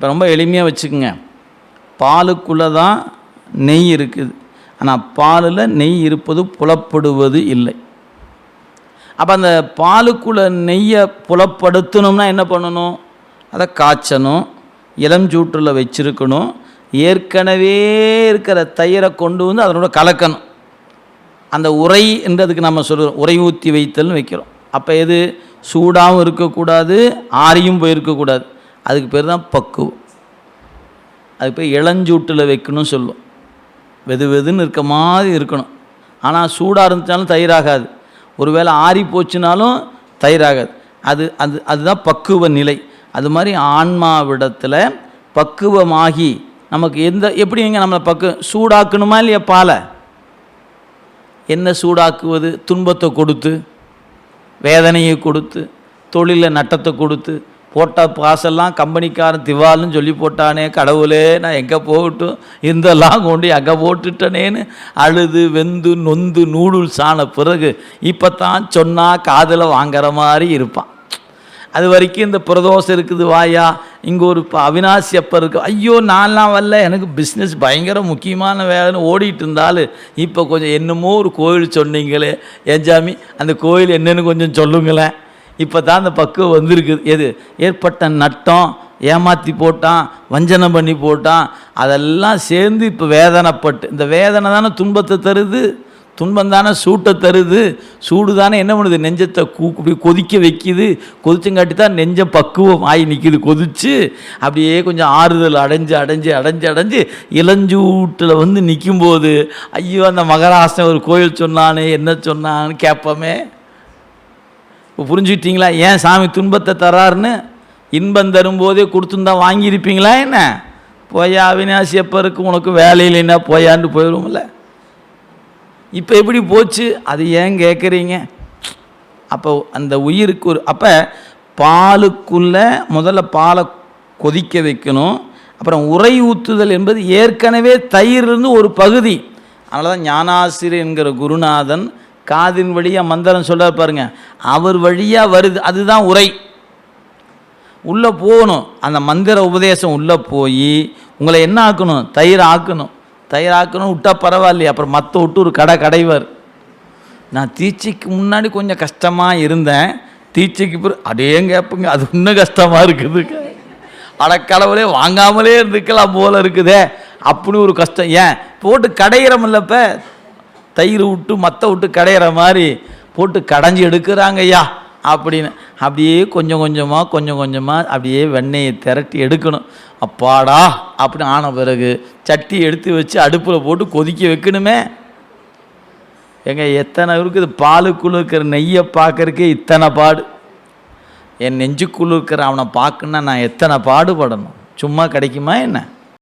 இப்போ ரொம்ப எளிமையாக வச்சுக்கோங்க. பாலுக்குள்ளே தான் நெய் இருக்குது. ஆனால் பாலில் நெய் இருப்பது புலப்படுவது இல்லை. அப்போ அந்த பாலுக்குள்ளே நெய்யை புலப்படுத்தணும்னா என்ன பண்ணணும்? அதை காய்ச்சணும் இளஞ்சூற்றில் வச்சுருக்கணும் ஏற்கனவே இருக்கிற தயிரை கொண்டு வந்து அதனோட கலக்கணும். அந்த உரை என்றதுக்கு நம்ம சொல்கிறோம் உரை ஊற்றி வைத்தல்னு வைக்கிறோம். அப்போ எது? சூடாகவும் இருக்கக்கூடாது ஆறியும் போயிருக்கக்கூடாது. அதுக்கு பேர் தான் பக்குவம். அது போய் இளஞ்சூட்டில் வைக்கணும்னு சொல்லும். வெது வெதுன்னு இருக்க மாதிரி இருக்கணும். ஆனால் சூடாக இருந்துச்சாலும் தயிராகாது. ஒருவேளை ஆறி போச்சுனாலும் தயிராகாது. அது அது அதுதான் பக்குவ நிலை. அது மாதிரி ஆன்மாவிடத்தில் பக்குவமாகி நமக்கு எந்த எப்படி நீங்கள் நம்மளை பக்கு சூடாக்கணுமா இல்லையா பாலை? என்ன சூடாக்குவது? துன்பத்தை கொடுத்து வேதனையை கொடுத்து தொழிலில் நட்டத்தை கொடுத்து போட்ட பாசெல்லாம் கம்பெனிக்காரன் திவால்னு சொல்லி போட்டானே கடவுளே நான் எங்கே போகட்டும்? இந்தெல்லாம் கொண்டு அங்கே போட்டுட்டனேன்னு அழுது வெந்து நொந்து நூடுல்ஸ் ஆன பிறகு இப்போ தான் சொன்னால் காதில் வாங்குற மாதிரி இருப்பான். அது வரைக்கும் இந்த பிரதோஷம் இருக்குது வாயா இங்கே ஒரு அவினாசி அப்போ இருக்குது ஐயோ நான்லாம் வரல எனக்கு பிஸ்னஸ் பயங்கர முக்கியமான வேலைன்னு ஓடிட்டு இருந்தாலும் இப்போ கொஞ்சம் என்னமோ ஒரு கோயில் சொன்னீங்களே ஏன் அந்த கோயில் என்னென்னு கொஞ்சம் சொல்லுங்களேன். இப்போ தான் அந்த பக்குவம் வந்திருக்குது எது? ஏற்பட்ட நட்டம் ஏமாற்றி போட்டான் வஞ்சனை பண்ணி போட்டான் அதெல்லாம் சேர்ந்து இப்போ வேதனைப்பட்டு இந்த வேதனை தானே துன்பத்தை தருது துன்பம் தானே சூட்டை தருது சூடு தானே என்ன பண்ணுது? நெஞ்சத்தை கூ இப்படி கொதிக்க வைக்கிது கொதிச்சங்காட்டி தான் நெஞ்சம் பக்குவம் ஆகி நிற்கிது கொதிச்சு அப்படியே கொஞ்சம் ஆறுதல் அடைஞ்சு அடைஞ்சு அடைஞ்சு அடைஞ்சு இளஞ்சூட்டில் வந்து நிற்கும்போது ஐயோ அந்த மகராசன் ஒரு கோயில் சொன்னானே என்ன சொன்னான்னு கேட்போமே. இப்போ புரிஞ்சுக்கிட்டீங்களா? ஏன் சாமி துன்பத்தை தராருன்னு? இன்பம் தரும்போதே கொடுத்துருந்தா வாங்கியிருப்பீங்களா என்ன? போயா அவினாசி எப்போ இருக்கு உனக்கு வேலை இல்லைன்னா போயான்னு போயிடுவோம்ல இப்போ எப்படி போச்சு? அது ஏன் கேட்குறீங்க அப்போ அந்த உயிருக்கு ஒரு அப்போ பாலுக்குள்ளே முதல்ல பாலை கொதிக்க வைக்கணும். அப்புறம் உரை ஊற்றுதல் என்பது ஏற்கனவே தயிரிலிருந்து ஒரு பகுதி. அதனால தான் ஞானாசிரியர் என்கிற குருநாதன் காதின் வழியாக மந்திரம் சொல்ல பாருங்க. அவர் வழியாக வருது அதுதான் உரை. உள்ளே போகணும். அந்த மந்திர உபதேசம் உள்ளே போய் உங்களை என்ன ஆக்கணும்? தயிர் ஆக்கணும். தயிர் ஆக்கணும் விட்டா பரவாயில்லையே. அப்புறம் மற்ற விட்டு ஒரு கடை கடைவர். நான் தீட்சைக்கு முன்னாடி கொஞ்சம் கஷ்டமாக இருந்தேன். தீட்சைக்கு பிறகு அடேங்க கேட்புங்க அது இன்னும் கஷ்டமாக இருக்குது. அடக்கடவுளே வாங்காமலே இருந்துக்கலாம் போல இருக்குதே. அப்படி ஒரு கஷ்டம். ஏன்? போட்டு கடையிறமில்லப்ப தயிர் விட்டு மற்ற விட்டு கடையிற மாதிரி போட்டு கடைஞ்சி எடுக்கிறாங்க ஐயா அப்படின்னு. அப்படியே கொஞ்சம் கொஞ்சமாக கொஞ்சம் கொஞ்சமாக அப்படியே வெண்ணெயை திரட்டி எடுக்கணும். அப்பாடா அப்படின்னு ஆன பிறகு சட்டி எடுத்து வச்சு அடுப்பில் போட்டு கொதிக்க வைக்கணுமே. எங்க எத்தனை இருக்குது? பாலுக்குள்ளே இருக்கிற நெய்யை பார்க்கறக்கே இத்தனை பாடு. என் நெஞ்சுக்குள்ளே இருக்கிற அவனை பார்க்கணுன்னா நான் எத்தனை பாடுபடணும்? சும்மா கிடைக்குமா என்ன?